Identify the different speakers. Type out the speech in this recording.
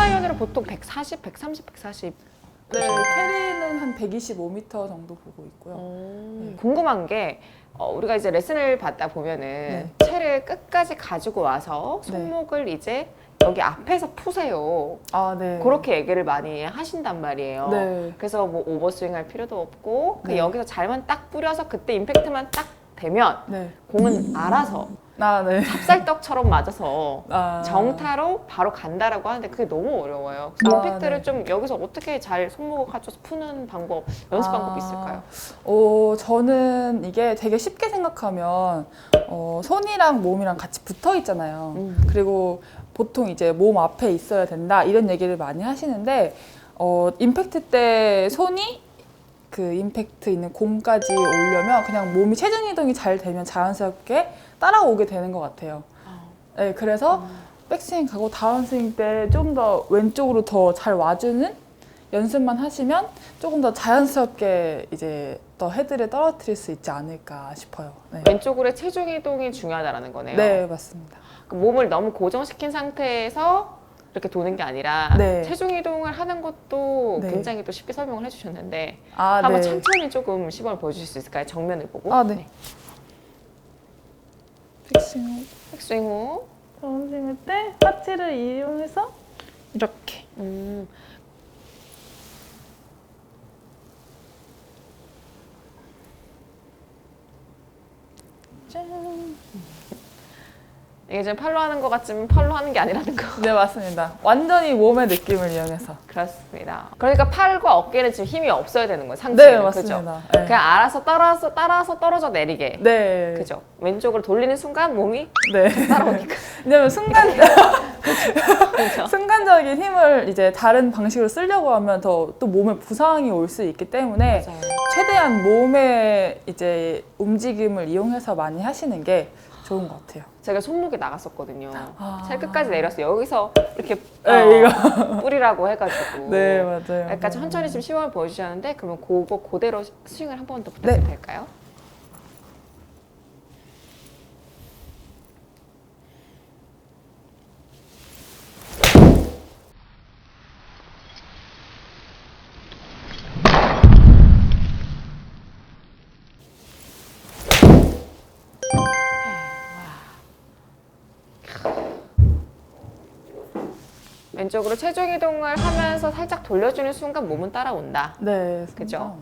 Speaker 1: 아이언으로 보통 140, 130, 140.
Speaker 2: 네, 캐리는 한 125m 정도 보고 있고요.
Speaker 1: 음, 궁금한 게 어, 우리가 이제 레슨을 받다 보면은
Speaker 2: 네.
Speaker 1: 채를 끝까지 가지고 와서
Speaker 2: 네.
Speaker 1: 손목을 이제 여기 앞에서 푸세요.
Speaker 2: 아, 네.
Speaker 1: 그렇게 얘기를 많이 하신단 말이에요.
Speaker 2: 네.
Speaker 1: 그래서 뭐 오버스윙 할 필요도 없고 그
Speaker 2: 네.
Speaker 1: 여기서 잘만 딱 뿌려서 그때 임팩트만 딱 되면
Speaker 2: 네.
Speaker 1: 공은 알아서
Speaker 2: 아, 네.
Speaker 1: 찹쌀떡처럼 맞아서
Speaker 2: 아.
Speaker 1: 정타로 바로 간다라고 하는데 그게 너무 어려워요. 그래서
Speaker 2: 아,
Speaker 1: 임팩트를
Speaker 2: 네.
Speaker 1: 좀 여기서 어떻게 잘 손목을 갖춰서 푸는 방법, 연습
Speaker 2: 아.
Speaker 1: 방법이 있을까요?
Speaker 2: 어, 저는 이게 되게 쉽게 생각하면 어, 손이랑 몸이랑 같이 붙어 있잖아요.
Speaker 1: 음.
Speaker 2: 그리고 보통 이제 몸 앞에 있어야 된다 이런 얘기를 많이 하시는데 어, 임팩트 때 손이 그 임팩트 있는 공까지 오려면 그냥 몸이 체중 이동이 잘 되면 자연스럽게 따라오게 되는 것 같아요. 네, 그래서 백스윙 가고 다운스윙 때 좀 더 왼쪽으로 더 잘 와주는 연습만 하시면 조금 더 자연스럽게 이제 더 헤드를 떨어뜨릴 수 있지 않을까 싶어요. 네,
Speaker 1: 왼쪽으로의 체중 이동이 중요하다라는 거네요.
Speaker 2: 네 맞습니다.
Speaker 1: 그 몸을 너무 고정시킨 상태에서 이렇게 도는 게 아니라
Speaker 2: 네.
Speaker 1: 체중 이동을 하는 것도
Speaker 2: 네.
Speaker 1: 굉장히 또 쉽게 설명을 해주셨는데
Speaker 2: 아,
Speaker 1: 한번
Speaker 2: 네.
Speaker 1: 천천히 조금 시범을 보여주실 수 있을까요? 정면을 보고.
Speaker 2: 아, 네. 픽싱
Speaker 1: 백스윙 후.
Speaker 2: 다운스윙 때 하체를 이용해서 이렇게
Speaker 1: 음,
Speaker 2: 짠.
Speaker 1: 이게 지금 팔로 하는 것 같지만 팔로 하는 게 아니라는 거.
Speaker 2: 네 맞습니다. 완전히 몸의 느낌을 이용해서.
Speaker 1: 그렇습니다. 그러니까 팔과 어깨는 지금 힘이 없어야 되는 거예요.
Speaker 2: 네
Speaker 1: 상체는.
Speaker 2: 맞습니다.
Speaker 1: 그죠?
Speaker 2: 네.
Speaker 1: 그냥 알아서 따라서 따라서 떨어져 내리게.
Speaker 2: 네.
Speaker 1: 그죠? 왼쪽으로 돌리는 순간 몸이
Speaker 2: 네.
Speaker 1: 따라오니까.
Speaker 2: 왜냐면 순간
Speaker 1: 그죠?
Speaker 2: 순간적인 힘을 이제 다른 방식으로 쓰려고 하면 더 또 몸에 부상이 올 수 있기 때문에
Speaker 1: 맞아요.
Speaker 2: 최대한 몸의 이제 움직임을 이용해서 많이 하시는 게 좋은 것 같아요.
Speaker 1: 제가 손목이 나갔었거든요.
Speaker 2: 아.
Speaker 1: 찰 끝까지 내려서 여기서 이렇게
Speaker 2: 네,
Speaker 1: 어, 뿌리라고 해가지고.
Speaker 2: 네 맞아요.
Speaker 1: 약간 천천히 지금 시범을 보여주셨는데 그러면 그거 그대로 스윙을 한 번 더 부탁드려도
Speaker 2: 네.
Speaker 1: 될까요? 왼쪽으로 체중 이동을 하면서 살짝 돌려주는 순간 몸은 따라온다.
Speaker 2: 네
Speaker 1: 그죠?